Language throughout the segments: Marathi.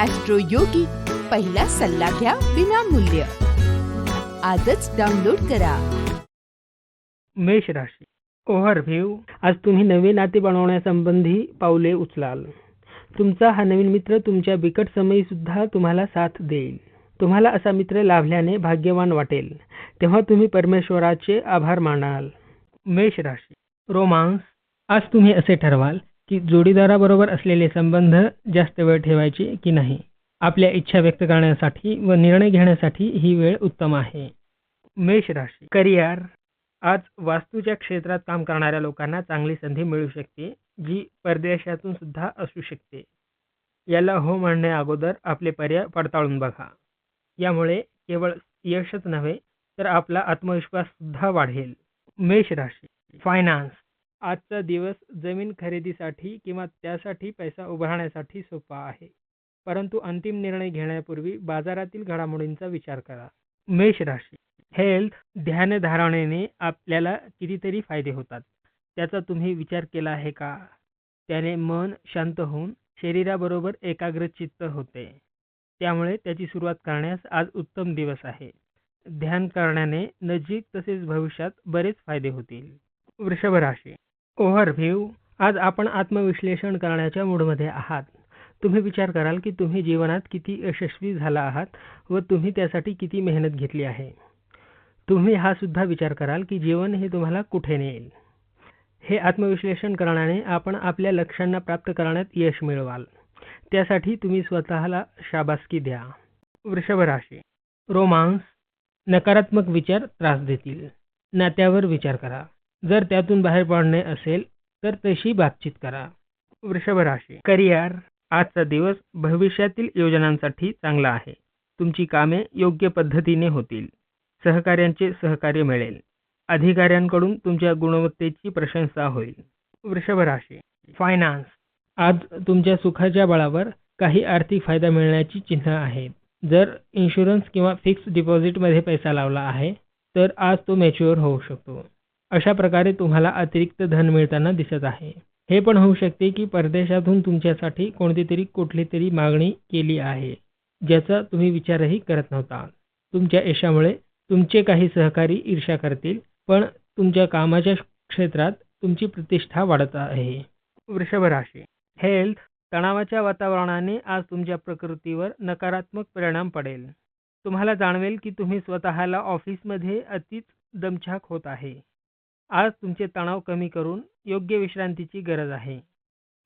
ॲस्ट्रो योगी पहिला सल्ला घ्या विनामूल्य. आजच डाउनलोड करा. मेष राशी. ओव्हरव्ह्यू आज तुम्ही नवे नाते बनवण्यासंबंधी पावले उचलाल. तुमचा हा नवीन मित्र तुमच्या बिकट समयी सुद्धा तुम्हाला साथ देईल. तुम्हाला असा मित्र लाभल्याने भाग्यवान वाटेल. तेव्हा तुम्ही परमेश्वराचे आभार मानाल. मेष राशी. रोमांस. आज तुम्ही असे ठरवाल की जोडीदाराबरोबर असलेले संबंध जास्त वेळ ठेवायचे की नाही? आपल्या इच्छा व्यक्त करण्यासाठी व निर्णय घेण्यासाठी ही वेळ उत्तम आहे. मेष राशी. करिअर. आज वास्तूच्या क्षेत्रात काम करणाऱ्या लोकांना चांगली संधी मिळू शकते जी परदेशातून सुद्धा असू शकते. याला हो म्हणण्या अगोदर आपले पर्याय पडताळून बघा. यामुळे केवळ यशच नव्हे तर आपला आत्मविश्वास सुद्धा वाढेल. मेष राशी. फायनान्स आजचा दिवस जमीन खरेदीसाठी किंवा त्यासाठी पैसा उभारण्यासाठी सोपा आहे. परंतु अंतिम निर्णय घेण्यापूर्वी बाजारातील घडामोडींचा विचार करा. मेष राशी हेल्थ ध्यानधारणेने आपल्याला कितीतरी फायदे होतात. त्याचा तुम्ही विचार केला आहे का? त्याने मन शांत होऊन शरीराबरोबर एकाग्रचित्त होते. त्यामुळे त्याची सुरुवात करण्यास आज उत्तम दिवस आहे. ध्यान करण्याने नजीक तसेच भविष्यात बरेच फायदे होतील. वृषभ राशी ओव्हरव्ह्यू आज आपण आत्मविश्लेषण करण्याच्या मूडमध्ये आहात. तुम्ही विचार कराल की तुम्ही जीवनात किती यशस्वी झाला आहात व तुम्ही त्यासाठी किती मेहनत घेतली आहे. तुम्ही हा सुद्धा विचार कराल की जीवन हे तुम्हाला कुठे नेईल? हे आत्मविश्लेषण करण्याने आपण आपल्या लक्ष्यांना प्राप्त करण्यात यश मिळवाल. त्यासाठी तुम्ही स्वतःला शाबासकी द्या. वृषभ राशी. रोमांस. नकारात्मक विचार त्रास देतील. नात्यावर विचार करा. जर त्यातून बाहेर पडणे असेल तर तशी बातचीत करा. वृषभ राशी. करिअर आजचा दिवस भविष्यातील योजनांसाठी चांगला आहे. तुमची कामे योग्य पद्धतीने होतील. सहकार्यांचे सहकार्य मिळेल. अधिकाऱ्यांकडून तुमच्या गुणवत्तेची प्रशंसा होईल. वृषभ राशी. फायनान्स. आज तुमच्या सुखाच्या बळावर काही आर्थिक फायदा मिळण्याची चिन्ह आहेत जर इन्शुरन्स किंवा फिक्स डिपॉझिटमध्ये पैसा लावला आहे तर आज तो मॅच्युअर होऊ शकतो. अशा प्रकारे तुम्हाला अतिरिक्त धन मिळताना दिसत आहे. हे पण होऊ शकते की परदेशातून तुमच्यासाठी कोणती तरी कुठली तरी मागणी केली आहे ज्याचा तुम्ही विचारही करत नव्हता. तुमच्या यशामुळे तुमचे काही सहकारी ईर्ष्या करतील पण तुमच्या कामाच्या क्षेत्रात तुमची प्रतिष्ठा वाढत आहे. वृषभ राशी. हेल्थ तणावाच्या वातावरणाने आज तुमच्या प्रकृतीवर नकारात्मक परिणाम पडेल. तुम्हाला जाणवेल की तुम्ही स्वतःला ऑफिसमध्ये अतिच दमछाक होत आहे. आज तुमचे तणाव कमी करून योग्य विश्रांतीची गरज आहे.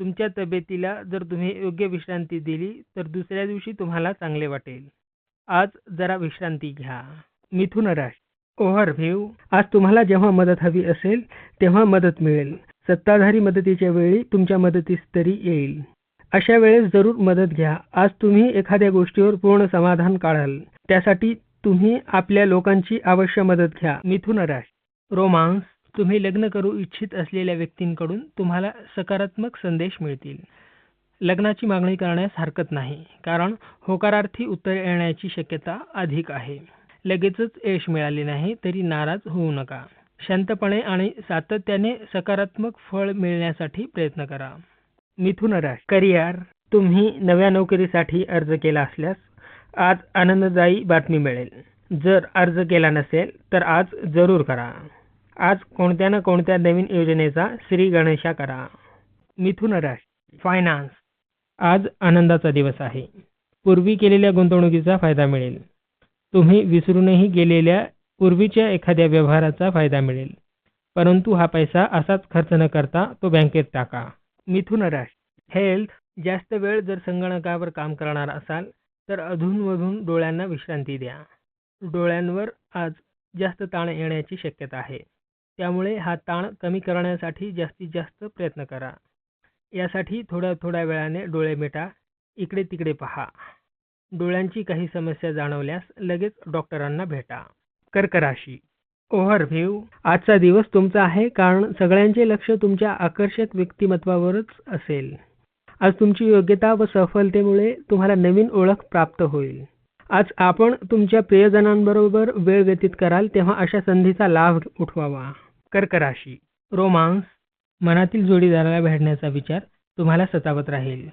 तुमच्या तब्येतीला जर तुम्ही योग्य विश्रांती दिली तर दुसऱ्या दिवशी तुम्हाला चांगले वाटेल. आज जरा विश्रांती घ्या. मिथुन राशी ओव्हरव्ह्यू आज तुम्हाला जेव्हा मदत हवी असेल तेव्हा मदत मिळेल. सत्ताधारी मदतीच्या वेळी तुमच्या मदतीस तरी येईल. अशा वेळेस जरूर मदत घ्या. आज तुम्ही एखाद्या गोष्टीवर पूर्ण समाधान काढाल. त्यासाठी तुम्ही आपल्या लोकांची अवश्य मदत घ्या. मिथुन राशी रोमांस. तुम्ही लग्न करू इच्छित असलेल्या व्यक्तींकडून तुम्हाला सकारात्मक संदेश मिळतील. लग्नाची मागणी करण्यास हरकत नाही कारण होकारार्थी उत्तर येण्याची शक्यता अधिक आहे. लगेचच यश मिळाले नाही तरी नाराज होऊ नका. शांतपणे आणि सातत्याने सकारात्मक फळ मिळण्यासाठी प्रयत्न करा. मिथुन राश करिअर तुम्ही नव्या नोकरीसाठी अर्ज केला असल्यास आज आनंददायी बातमी मिळेल. जर अर्ज केला नसेल तर आज जरूर करा. आज कोणत्या ना कोणत्या नवीन योजनेचा श्री गणेशा करा. मिथुन राशी फायनान्स आज आनंदाचा दिवस आहे. पूर्वी केलेल्या गुंतवणुकीचा फायदा मिळेल. तुम्ही विसरूनही गेलेल्या पूर्वीच्या एखाद्या व्यवहाराचा फायदा मिळेल. परंतु हा पैसा असाच खर्च न करता तो बँकेत टाका. मिथुन राशी हेल्थ जास्त वेळ जर संगणकावर काम करणार असाल तर अधूनमधून डोळ्यांना विश्रांती द्या. डोळ्यांवर आज जास्त ताण येण्याची शक्यता आहे. त्यामुळे हा ताण कमी करण्यासाठी जास्तीत जास्त प्रयत्न करा. यासाठी थोड्या थोड्या वेळाने डोळे मिटा इकडे तिकडे पहा. डोळ्यांची काही समस्या जाणवल्यास लगेच डॉक्टरांना भेटा. कर्कराशी. ओव्हरव्ह्यू. आजचा दिवस तुमचा आहे कारण सगळ्यांचे लक्ष तुमच्या आकर्षक व्यक्तिमत्वावरच असेल. आज तुमची योग्यता व सफलतेमुळे तुम्हाला नवीन ओळख प्राप्त होईल. आज आपण तुमच्या प्रियजनांबरोबर वेळ व्यतीत कराल तेव्हा अशा संधीचा लाभ उठवावा. कर्क राशी. रोमांस मनातील जोडीदाराला भेटण्याचा विचार तुम्हाला सतावत राहील.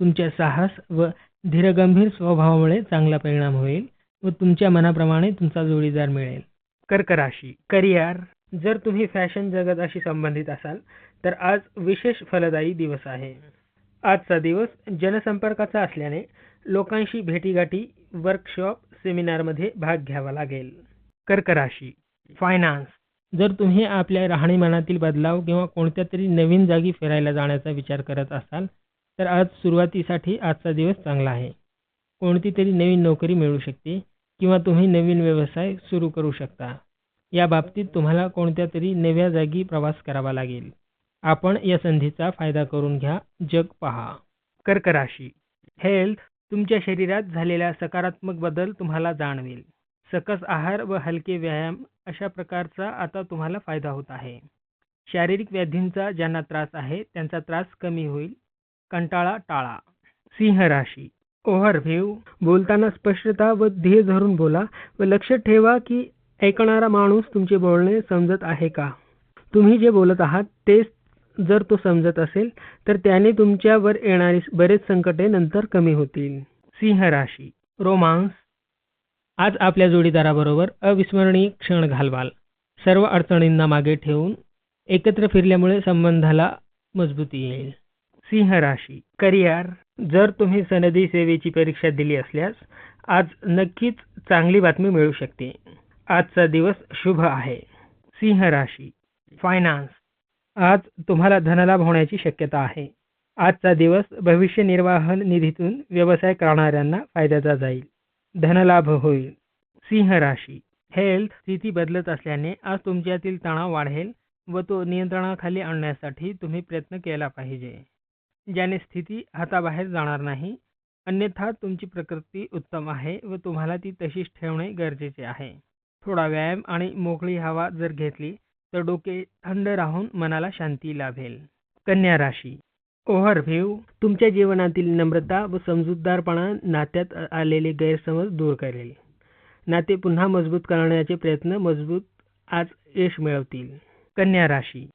तुमच्या साहस व धीरगंभीर स्वभावामुळे चांगला परिणाम होईल व तुमच्या मनाप्रमाणे तुमचा जोडीदार मिळेल. कर्क राशी. करिअर. जर तुम्ही फॅशन जगताशी संबंधित असाल तर आज विशेष फलदायी दिवस आहे. आजचा दिवस जनसंपर्काचा असल्याने लोकांशी भेटीगाठी वर्कशॉप सेमिनारमध्ये भाग घ्यावा लागेल. कर्क राशी. फायनान्स जर तुम्ही आपल्या राहणीमानातील बदलाव किंवा कोणत्या तरी नवीन जागी फिरायला जाण्याचा विचार करत असाल तर आज सुरुवातीसाठी आजचा दिवस चांगला आहे. कोणती तरी नवीन नोकरी मिळू शकते किंवा तुम्ही नवीन व्यवसाय सुरू करू शकता. या बाबतीत तुम्हाला कोणत्या तरी नव्या जागी प्रवास करावा लागेल. आपण या संधीचा फायदा करून घ्या. जग पहा. कर्क राशी. हेल्थ तुमच्या शरीरात झालेला सकारात्मक बदल तुम्हाला जाणवेल. सकस आहार व हलके व्यायाम अशा प्रकारचा आता तुम्हाला फायदा होत आहे. शारीरिक व्याधींचा ज्यांना त्रास आहे त्यांचा त्रास कमी होईल. कंटाळा टाळा. सिंह राशी. ओव्हरव्ह्यू बोलताना स्पष्टता व ध्येय धरून बोला व लक्ष ठेवा की ऐकणारा माणूस तुमचे बोलणे समजत आहे का? तुम्ही जे बोलत आहात तेच जर तो समजत असेल तर त्याने तुमच्यावर येणारी बरेच संकटे नंतर कमी होतील. सिंह राशी. रोमांस. आज आपल्या जोडीदाराबरोबर अविस्मरणीय क्षण घालवाल. सर्व अडचणींना मागे ठेवून एकत्र फिरल्यामुळे संबंधाला मजबूती येईल. सिंह राशी. करिअर. जर तुम्ही सनदी सेवेची परीक्षा दिली असल्यास आज नक्कीच चांगली बातमी मिळू शकते. आजचा दिवस शुभ आहे. सिंह राशी. फायनान्स. आज तुम्हाला धनलाभ होण्याची शक्यता आहे. आजचा दिवस भविष्य निर्वाह निधीतून व्यवसाय करणाऱ्यांना फायद्याचा जाईल. धनलाभ होईल. सिंह राशी. हेल्थ स्थिती बदलत असल्याने आज तुमच्यातील तणाव वाढेल व तो नियंत्रणाखाली आणण्यासाठी तुम्ही प्रयत्न केला पाहिजे. ज्याने स्थिती हाताबाहेर जाणार नाही अन्यथा तुमची प्रकृती उत्तम आहे व तुम्हाला ती तशीच ठेवणे गरजेचे आहे. थोडा व्यायाम आणि मोकळी हवा जर घेतली तर डोके थंड राहून मनाला शांती लाभेल. कन्या राशी. ओव्हरव्ह्यू तुमच्या जीवनातील नम्रता व समजूतदारपणा नात्यात आलेले गैरसमज दूर करेल. नाते पुन्हा मजबूत करण्याचे प्रयत्न मजबूत आज यश मिळवतील. कन्या राशी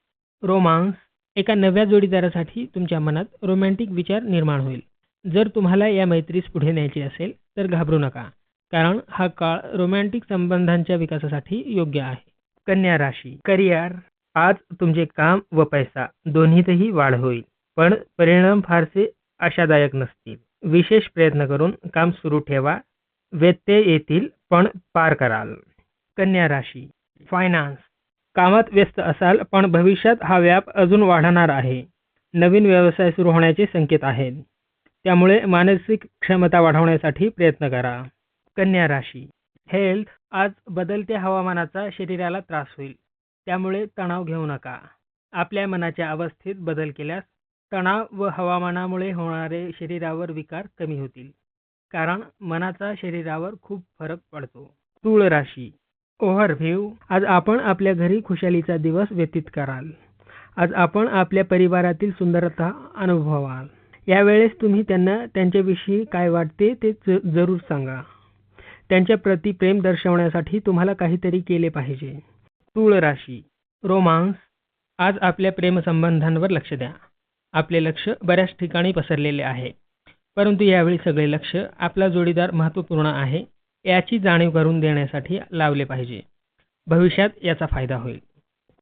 रोमांस एका नव्या जोडीदारासाठी तुमच्या मनात रोमॅन्टिक विचार निर्माण होईल. जर तुम्हाला या मैत्रीस पुढे न्यायची असेल तर घाबरू नका कारण हा काळ रोमॅन्टिक संबंधांच्या विकासासाठी योग्य आहे. कन्या राशी करिअर आज तुमचे काम व पैसा दोन्हीतही वाढ होईल. पण परिणाम फारसे आशादायक नसतील. विशेष प्रयत्न करून काम सुरू ठेवा. व्यत्यय येतील पण पार कराल. कन्या राशी. फायनान्स कामात व्यस्त असाल पण भविष्यात हा व्याप अजून वाढणार आहे. नवीन व्यवसाय सुरू होण्याचे संकेत आहेत. त्यामुळे मानसिक क्षमता वाढवण्यासाठी प्रयत्न करा. कन्या राशी. हेल्थ आज बदलत्या हवामानाचा शरीराला त्रास होईल. त्यामुळे तणाव घेऊ नका. आपल्या मनाच्या अवस्थेत बदल केल्यास तणाव व हवामानामुळे होणारे शरीरावर विकार कमी होतील. कारण मनाचा शरीरावर खूप फरक पडतो. तूळ राशी. ओव्हरव्ह्यू आज आपण आपल्या घरी खुशालीचा दिवस व्यतीत कराल. आज आपण आपल्या परिवारातील सुंदरता अनुभवाल. यावेळेस तुम्ही त्यांना त्यांच्याविषयी काय वाटते ते जरूर सांगा. त्यांच्या प्रति प्रेम दर्शवण्यासाठी तुम्हाला काहीतरी केले पाहिजे. तूळ राशी. रोमांस. आज आपल्या प्रेमसंबंधांवर लक्ष द्या. आपले लक्ष बऱ्याच ठिकाणी पसरलेले आहे. परंतु यावेळी सगळे लक्ष आपला जोडीदार महत्त्वपूर्ण आहे याची जाणीव करून देण्यासाठी लावले पाहिजे. भविष्यात याचा फायदा होईल.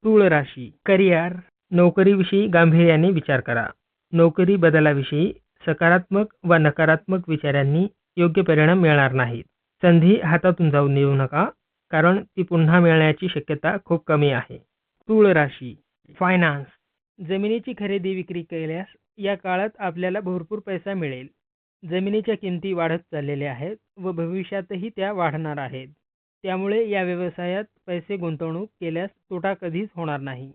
तूळ राशी करिअर नोकरीविषयी गांभीर्याने विचार करा. नोकरी बदलाविषयी सकारात्मक व नकारात्मक विचारांनी योग्य परिणाम मिळणार नाहीत. संधी हातातून जाऊन देऊ नका कारण ती पुन्हा मिळण्याची शक्यता खूप कमी आहे. तूळ राशी फायनान्स जमिनीची खरेदी विक्री केल्यास या काळात आपल्याला भरपूर पैसा मिळेल. जमिनीच्या किमती वाढत चाललेल्या आहेत व भविष्यातही त्या वाढणार आहेत. त्यामुळे या व्यवसायात पैसे गुंतवणूक केल्यास तोटा कधीच होणार नाही.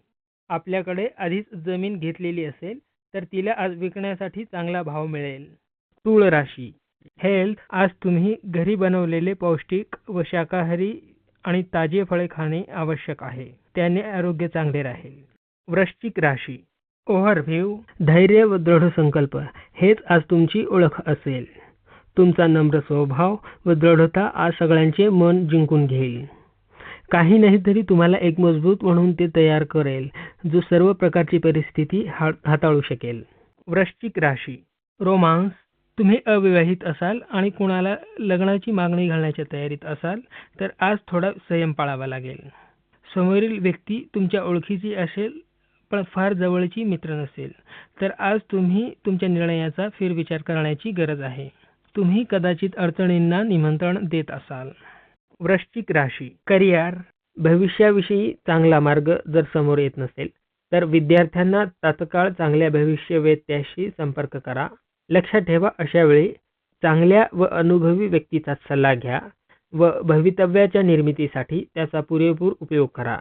आपल्याकडे आधीच जमीन घेतलेली असेल तर तिला आज विकण्यासाठी चांगला भाव मिळेल. तूळ राशी. हेल्थ आज तुम्ही घरी बनवलेले पौष्टिक व शाकाहारी आणि ताजे फळे खाणे आवश्यक आहे. त्याने आरोग्य चांगले राहील. वृश्चिक राशी. ओव्हरव्ह्यू धैर्य व दृढ संकल्प हेच आज तुमची ओळख असेल. तुमचा नम्र स्वभाव व दृढता आज सगळ्यांचे मन जिंकून घेईल. काही नाही तरी तुम्हाला एक मजबूत म्हणून ते तयार करेल जो सर्व प्रकारची परिस्थिती हा हाताळू शकेल. वृश्चिक राशी. रोमांस तुम्ही अविवाहित असाल आणि कुणाला लग्नाची मागणी घालण्याच्या तयारीत असाल तर आज थोडा संयम पाळावा लागेल. समोरील व्यक्ती तुमच्या ओळखीची असेल पण फार जवळची मित्र नसेल. तर आज तुम्ही तुमच्या निर्णयाचा फेरविचार करण्याची गरज आहे. तुम्ही कदाचित अडचणींना निमंत्रण देत असाल. वृश्चिक राशी. करिअर. भविष्याविषयी चांगला मार्ग जर समोर येत नसेल तर विद्यार्थ्यांना तात्काळ चांगल्या भविष्यवेत्याशी संपर्क करा. लक्षात ठेवा अशा वेळी चांगल्या व अनुभवी व्यक्तीचा सल्ला घ्या व भवितव्याच्या निर्मितीसाठी त्याचा पुरेपूर उपयोग करा.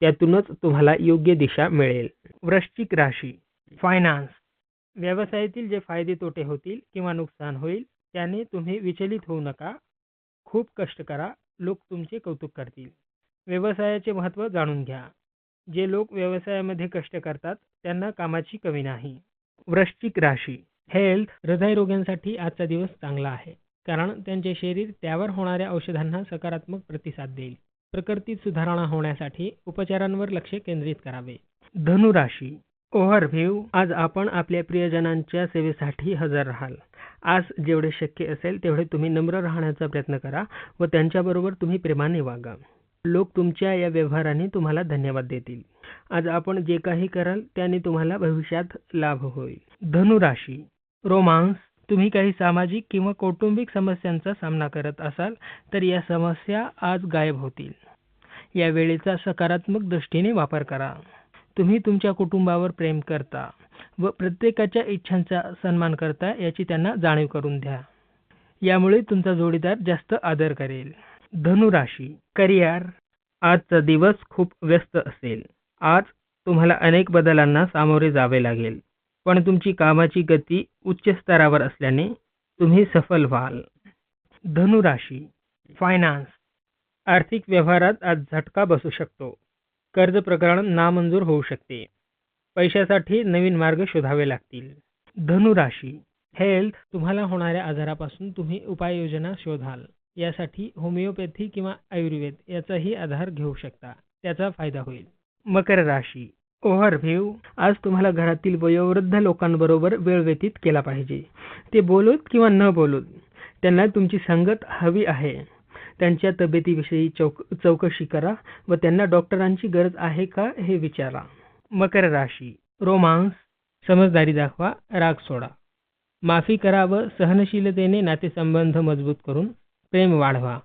त्यातूनच तुम्हाला योग्य दिशा मिळेल. वृश्चिक राशी फायनान्स व्यवसायातील जे फायदे तोटे होतील किंवा नुकसान होईल त्याने तुम्ही विचलित होऊ नका. खूप कष्ट करा. लोक तुमचे कौतुक करतील. व्यवसायाचे महत्त्व जाणून घ्या. जे लोक व्यवसायामध्ये कष्ट करतात त्यांना कामाची कमी नाही. वृश्चिक राशी हेल्थ हृदयरोग्यांसाठी आजचा दिवस चांगला आहे. कारण त्यांचे शरीर त्यावर होणाऱ्या औषधांना सकारात्मक प्रतिसाद देईल. प्रकृतीत सुधारणा होण्यासाठी उपचारांवर लक्ष केंद्रित करावे. धनुराशी ओव्हरव्ह्यू. आज आपण आपल्या प्रियजनांच्या सेवेसाठी हजर राहाल. आज जेवढे शक्य असेल तेवढे तुम्ही नम्र राहण्याचा प्रयत्न करा व त्यांच्याबरोबर तुम्ही प्रेमाने वागा. लोक तुमच्या या व्यवहाराने तुम्हाला धन्यवाद देतील. आज आपण जे काही कराल त्याने तुम्हाला भविष्यात लाभ होईल. धनुराशी रोमांस. तुम्ही काही सामाजिक किंवा कौटुंबिक समस्यांचा सामना करत असाल तर या समस्या आज गायब होतील. या वेळेचा सकारात्मक दृष्टीने वापर करा. तुम्ही तुमच्या कुटुंबावर प्रेम करता व प्रत्येकाच्या इच्छांचा सन्मान करता याची त्यांना जाणीव करून द्या. यामुळे तुमचा जोडीदार जास्त आदर करेल. धनुराशी करिअर आजचा दिवस खूप व्यस्त असेल. आज तुम्हाला अनेक बदलांना सामोरे जावे लागेल. पण तुमची कामाची गती उच्च स्तरावर असल्याने तुम्ही सफल व्हाल. धनुराशी फायनान्स आर्थिक व्यवहारात आज झटका बसू शकतो. कर्ज प्रकरण नामंजूर होऊ शकते. पैशासाठी नवीन मार्ग शोधावे लागतील. धनुराशी हेल्थ तुम्हाला होणाऱ्या आजारापासून तुम्ही उपाययोजना शोधाल. यासाठी होमिओपॅथी किंवा आयुर्वेद याचाही आधार घेऊ शकता. त्याचा फायदा होईल. मकर राशी ओव्हरव्ह्यू. आज तुम्हाला घरातील वयोवृद्ध लोकांबरोबर वेळ व्यतीत केला पाहिजे. ते बोलूत किंवा न बोलूत त्यांना तुमची संगत हवी आहे. त्यांच्या तब्येतीविषयी चौक चौकशी करा व त्यांना डॉक्टरांची गरज आहे का हे विचारा. मकर राशी रोमांस समजदारी दाखवा राग सोडा. माफी करा व सहनशीलतेने नातेसंबंध मजबूत करून प्रेम वाढवा.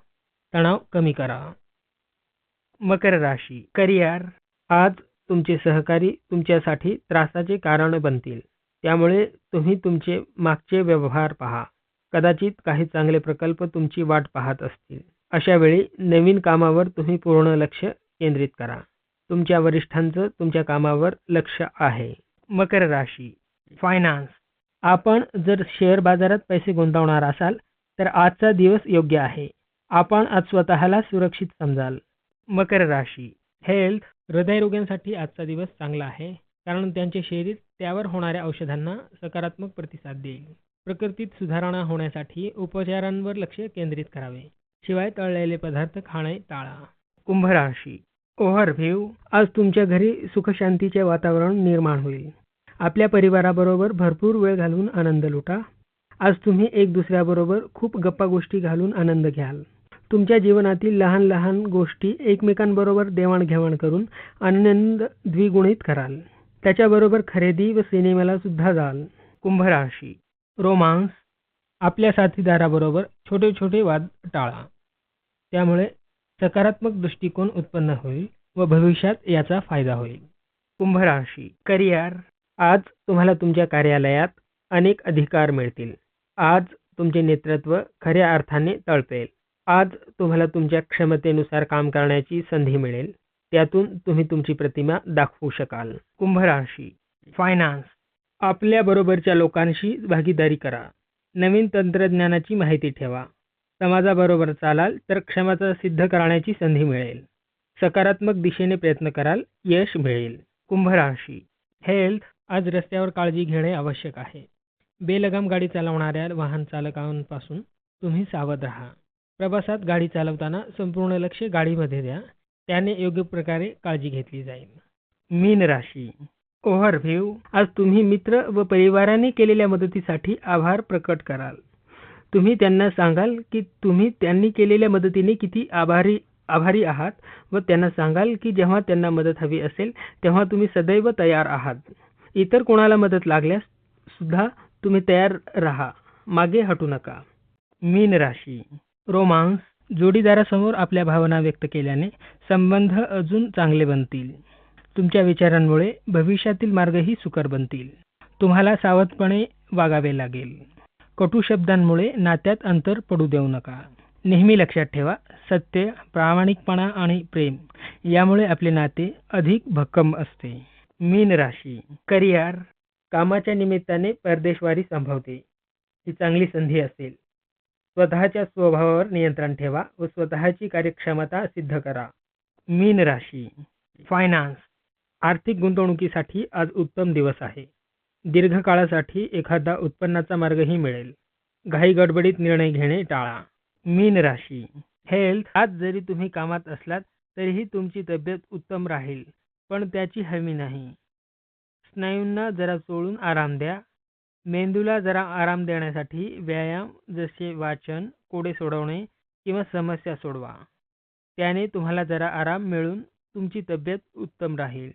तणाव कमी करा. मकर राशी करिअर आज तुमचे सहकारी तुमच्यासाठी त्रासाचे कारण बनतील. त्यामुळे तुम्ही तुमचे मागचे व्यवहार पहा. कदाचित काही चांगले प्रकल्प तुमची वाट पाहत असतील. अशा वेळी नवीन कामावर तुम्ही पूर्ण लक्ष केंद्रित करा. तुमच्या वरिष्ठांचं तुमच्या कामावर लक्ष आहे. मकर राशी. फायनान्स आपण जर शेअर बाजारात पैसे गुंतवणार असाल तर आजचा दिवस योग्य आहे. आपण आज स्वतःला सुरक्षित समजाल. मकर राशी. हेल्थ हृदयरोग्यांसाठी आजचा दिवस चांगला आहे. कारण त्यांचे शरीर त्यावर होणाऱ्या औषधांना सकारात्मक प्रतिसाद देईल. प्रकृतीत सुधारणा होण्यासाठी उपचारांवर लक्ष केंद्रित करावे. शिवाय तळलेले पदार्थ खाणे टाळा. कुंभ राशी. ओव्हरव्ह्यू आज तुमच्या घरी सुखशांतीचे वातावरण निर्माण होईल. आपल्या परिवाराबरोबर भरपूर वेळ घालून आनंद लुटा. आज तुम्ही एक दुसऱ्याबरोबर खूप गप्पा गोष्टी घालून आनंद घ्याल. तुमच्या जीवनातील लहान लहान गोष्टी एकमेकांबरोबर देवाणघेवाण करून आनंद द्विगुणित कराल. त्याच्याबरोबर खरेदी व सिनेमाला सुद्धा जाल. कुंभ राशी रोमांस. आपल्या साथीदाराबरोबर छोटे छोटे वाद टाळा. त्यामुळे सकारात्मक दृष्टिकोन उत्पन्न होईल व भविष्यात याचा फायदा होईल. कुंभ राशी करिअर. आज तुम्हाला तुमच्या कार्यालयात अनेक अधिकार मिळतील. आज तुमचे नेतृत्व खऱ्या अर्थाने तळपेल. आज तुम्हाला तुमच्या क्षमतेनुसार काम करण्याची संधी मिळेल. त्यातून तुम्ही तुमची प्रतिमा दाखवू शकाल. कुंभराशी फायनान्स आपल्या बरोबरच्या लोकांशी भागीदारी करा. नवीन तंत्रज्ञानाची माहिती ठेवा. समाजाबरोबर चालाल तर क्षमता सिद्ध करण्याची संधी मिळेल. सकारात्मक दिशेने प्रयत्न कराल यश मिळेल. कुंभराशी हेल्थ आज रस्त्यावर काळजी घेणे आवश्यक आहे. बेलगाम गाडी चालवणाऱ्या वाहन चालकांपासून तुम्ही सावध राहा. प्रवासात गाडी चालवताना संपूर्ण लक्ष गाडीमध्ये द्या. त्याने योग्य प्रकारे काळजी घेतली जाईल. मीन राशी. ओव्हरव्ह्यू. आज तुम्ही मित्र व परिवाराने केलेल्या मदतीसाठी आभार प्रकट कराल. तुम्ही त्यांना सांगाल की तुम्ही त्यांनी केलेल्या मदतीने किती आभारी आभारी आहात व त्यांना सांगाल की जेव्हा त्यांना मदत हवी असेल तेव्हा तुम्ही सदैव तयार आहात. इतर कोणाला मदत लागल्यास सुद्धा तुम्ही तयार राहा. मागे हटू नका. मीन राशी. रोमांस जोडीदारासमोर आपल्या भावना व्यक्त केल्याने संबंध अजून चांगले बनतील. तुमच्या विचारांमुळे भविष्यातील मार्गही सुकर बनतील. तुम्हाला सावधपणे वागावे लागेल. कटू शब्दांमुळे नात्यात अंतर पडू देऊ नका. नेहमी लक्षात ठेवा सत्य प्रामाणिकपणा आणि प्रेम यामुळे आपले नाते अधिक भक्कम असते. मीन राशी करिअर कामाच्या निमित्ताने परदेशवारी संभवते. ही चांगली संधी असेल. स्वतःच्या स्वभावावर नियंत्रण ठेवा व स्वतःची कार्यक्षमता सिद्ध करा. मीन राशी. फायनान्स आर्थिक गुंतवणुकीसाठी आज उत्तम दिवस आहे. दीर्घकाळासाठी एखादा उत्पन्नाचा मार्गही मिळेल. घाई गडबडीत निर्णय घेणे टाळा. मीन राशी. हेल्थ आज जरी तुम्ही कामात असलात तरीही तुमची तब्येत उत्तम राहील पण त्याची हमी नाही. स्नायूंना जरा चोळून आराम द्या. मेंदूला जरा आराम देण्यासाठी व्यायाम जसे वाचन कोडे सोडवणे किंवा समस्या सोडवा. त्याने तुम्हाला जरा आराम मिळून तुमची तब्येत उत्तम राहील.